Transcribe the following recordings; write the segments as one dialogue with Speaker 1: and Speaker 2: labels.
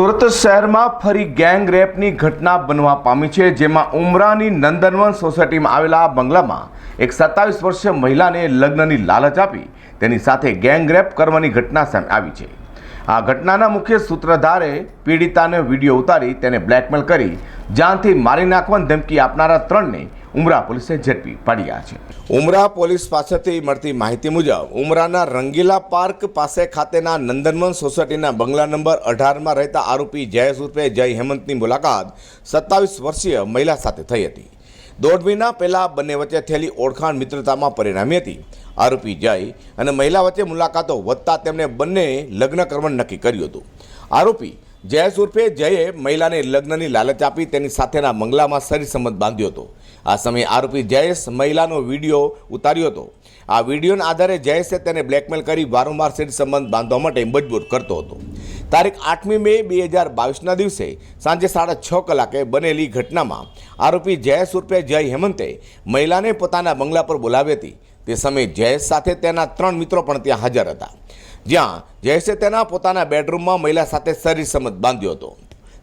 Speaker 1: સુરત શહેરમાં ફરી ગેંગ રેપની ઘટના બનવા પામી છે, જેમાં ઉમરાની નંદનવન સોસાયટીમાં આવેલા બંગલામાં એક સત્તાવીસ વર્ષીય મહિલાને લગ્નની લાલચ આપી. તેની સાથે ગેંગ રેપ કરવાની ઘટના સામે આવી છે. આ ઘટનાના મુખ્ય સૂત્રધારે પીડિતાને વીડિયો ઉતારી તેને બ્લેકમેલ કરી, જાનથી મારી નાખવાની ધમકી આપનારા ત્રણને ઉમરા પોલીસે ઝડપી પાડ્યા છે. ઉમરા પોલીસ પાસેથી મળતી માહિતી મુજબ, ઉમરાના રંગીલા પાર્ક પાસે ખાતેના નંદનવન સોસાયટીના બંગલા નંબર અઢારમાં રહેતા આરોપી જયેશ ઉર્ફે જય હેમંતની મુલાકાત સત્તાવીસ વર્ષીય મહિલા સાથે થઈ હતી. દોઢ મહિના પહેલાં બંને વચ્ચે થયેલી ઓળખાણ મિત્રતામાં પરિણામી હતી. આરોપી જય અને મહિલા વચ્ચે મુલાકાતો વધતા તેમણે બંને લગ્ન કરવાનું નક્કી કર્યું હતું. આરોપી જયેશ ઉર્ફે જયે મહિલાને લગ્નની લાલચ આપી તેની સાથેના બંગલામાં શરીર બાંધ્યો હતો. આ સમયે આરોપી જયેશ મહિલાનો વીડિયો ઉતાર્યો હતો. આ વિડીયોના આધારે જયેશે તેને બ્લેકમેલ કરી વારંવાર શરીર સંબંધ બાંધવા માટે મજબૂર કરતો હતો. તારીખ આઠમી મે બે હજાર બાવીસના દિવસે સાંજે સાડા છ કલાકે બનેલી ઘટનામાં આરોપી જયેશ ઉર્ફે જય હેમંતે મહિલાને પોતાના બંગલા પર બોલાવી હતી. તે સમયે જયેશ સાથે તેના ત્રણ મિત્રો પણ ત્યાં હાજર હતા. જ્યાં જયેશે તેના પોતાના બેડરૂમમાં મહિલા સાથે શરીર સંબંધ બાંધ્યો હતો.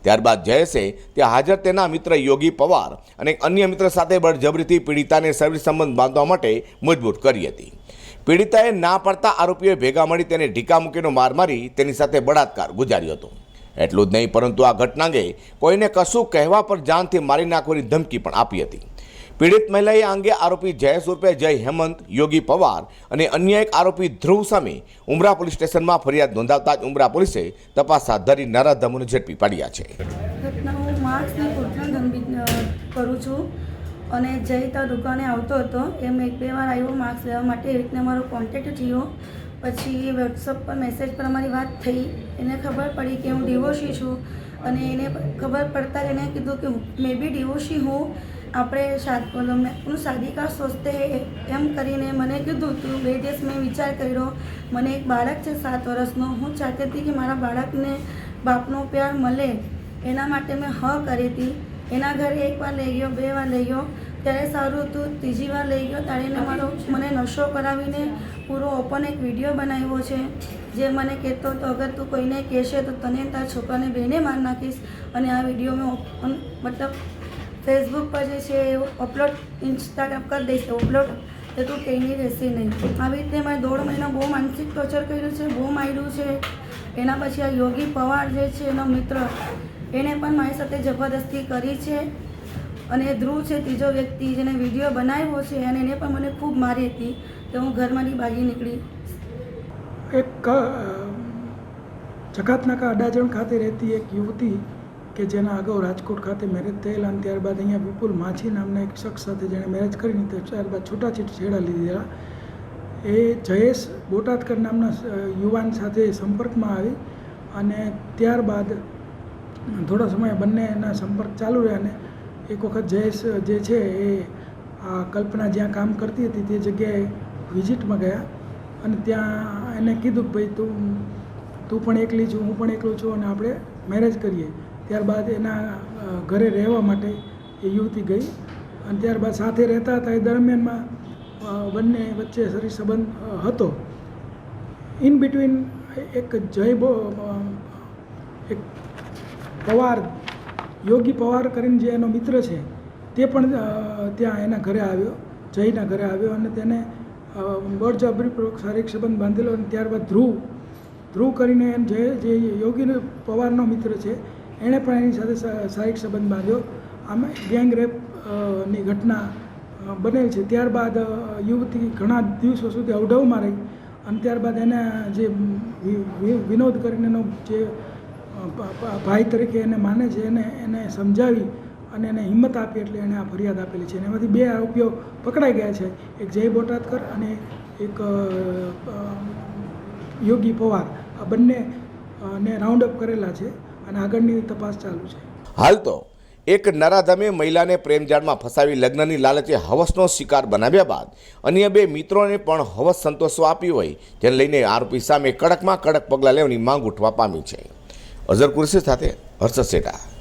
Speaker 1: ત્યારબાદ જયેશે ત્યાં હાજર તેના મિત્ર યોગી પવાર અને અન્ય મિત્ર સાથે બળજબરીથી પીડિતાને શરીર સંબંધ બાંધવા માટે મજબૂર કરી હતી. પીડિતાએ ના પડતા આરોપીઓએ ભેગા મળી તેને ઢીકા મૂકીનો માર મારી તેની સાથે બળાત્કાર ગુજાર્યો હતો. એટલું જ નહીં, પરંતુ આ ઘટના અંગે કોઈને કશું કહેવા પર જાનથી મારી નાખવાની ધમકી પણ આપી હતી. પીડિત મહિલાએ આ અંગે આરોપી જયેશ ઉર્ફે જય હેમંત, યોગી પવાર અને અન્ય એક આરોપી ધ્રુવ સામે ઉમરા પોલીસ સ્ટેશનમાં ફરિયાદ નોંધાવતા જ ઉમરા પોલીસે તપાસ હાથ ધરી નરાધમોને ઝડપી પાડ્યા છે.
Speaker 2: હું માર્ક્સની કરું છું અને જય ત્યાં દુકાને આવતો હતો. એમ એક બે વાર આવ્યો માર્ક્સ લેવા માટે. એવી રીતના મારો કોન્ટેક્ટ થયો. પછી વોટ્સઅપ પર મેસેજ પર અમારી વાત થઈ. એને ખબર પડી કે હું ડિવોર્સી છું અને એને ખબર પડતા જ એને કીધું કે મેં બી ડિવોર્સી હું. આપણે શાદ બોલો, મેં હું શાદી કા હે, એમ કરીને મને કીધું, તું બે દિવસ મેં વિચાર કર્યો, મને એક બાળક છે સાત વર્ષનો, હું ચાહતી હતી કે મારા બાળકને બાપનો પ્યાર મળે. એના માટે મેં હ કરી હતી. એના ઘરે એક વાર લઈ ગયો, બે વાર લઈ ગયો. ત્યારે સારું હતું. ત્રીજી વાર લઈ ગયો ત્યારે એને મારો મને નશો કરાવીને પૂરો ઓપન એક વીડિયો બનાવ્યો છે, જે મને કહેતો હતો, અગર તું કોઈને કહેશે તો તને તારા છોકરાને બેને માર નાખીશ. અને આ વીડિયો મેં ઓપન મતલબ ફેસબુક પર જે છે એ અપલોડ ઇન્સ્ટાગ્રામ કરી દઈશ અપલોડ તો તું કહીને રહેશે નહીં. આવી રીતે મેં દોઢ મહિના બહુ માનસિક ટોર્ચર કર્યું છે બહુ માર્યું છે. એના પછી આ યોગી પવાર જે છે એનો મિત્ર એણે પણ મારી સાથે જબરદસ્તી કરી છે. અને ધ્રુવ છે ત્રીજો વ્યક્તિ જેને વીડિયો બનાવ્યો છે અને એને પણ મને ખૂબ મારી હતી. તો હું ઘરમાંથી ભાગી નીકળી.
Speaker 3: એક અ, અડાજણ ખાતે રહેતી એક યુવતી કે જેના અગાઉ રાજકોટ ખાતે મેરેજ થયેલા અને ત્યારબાદ અહીંયા વિપુલ માછી નામના એક શખ્સ સાથે જેણે મેરેજ કરીને ત્યારબાદ છૂટાછૂટ છેડા લીધેલા. એ જયેશ બોટાદકર નામના યુવાન સાથે સંપર્કમાં આવી અને ત્યારબાદ થોડા સમય બંનેના સંપર્ક ચાલુ રહ્યા અને એક વખત જયેશ જે છે એ આ કલ્પના જ્યાં કામ કરતી હતી તે જગ્યાએ વિઝિટમાં ગયા અને ત્યાં એને કીધું કે ભાઈ તું તું પણ એકલી છું, હું પણ એકલો છું અને આપણે મેરેજ કરીએ. ત્યારબાદ એના ઘરે રહેવા માટે એ યુવતી ગઈ અને ત્યારબાદ સાથે રહેતા હતા. એ દરમિયાનમાં બંને વચ્ચે શરીર સંબંધ હતો. ઇન બિટવીન એક જય બો એક પવાર, યોગી પવાર કરીને જે એનો મિત્ર છે, તે પણ ત્યાં એના ઘરે આવ્યો, જયના ઘરે આવ્યો અને તેને બળજબરીપૂર્વક શારીરિક સંબંધ બાંધેલો અને ત્યારબાદ ધ્રુવ ધ્રુવ કરીને એમ જય, જે યોગી પવારનો મિત્ર છે એણે પણ એની સાથે શારીરિક સંબંધ બાંધ્યો. આમાં ગેંગ રેપની ઘટના બનેલ છે. ત્યારબાદ યુવતી ઘણા દિવસો સુધી અવઢવમાં રહી અને ત્યારબાદ એના જે વિનોદ કરીને એનો જે ભાઈ તરીકે એને માને છે, એને એને સમજાવી અને એને હિંમત આપી એટલે એણે આ ફરિયાદ આપેલી છે. અને એમાંથી બે આરોપીઓ પકડાઈ ગયા છે. એક જય બોટાદકર અને એક યોગી પવાર. આ બંને ને રાઉન્ડ અપ કરેલા છે. અને આગળની તપાસ ચાલુ છે.
Speaker 1: હાલ તો એક નરાધમે મહિલાને પ્રેમજાળમાં ફસાવી લગ્નની લાલચે હવસનો શિકાર બનાવ્યા બાદ અન્ય બે મિત્રોને પણ હવસ સંતોષવા આપી હોય જેને લઈને આરોપી સામે કડકમાં કડક પગલાં લેવાની માંગ ઉઠવા પામી છે. અઝર કુરશી સાથે હર્ષદ શેઠા.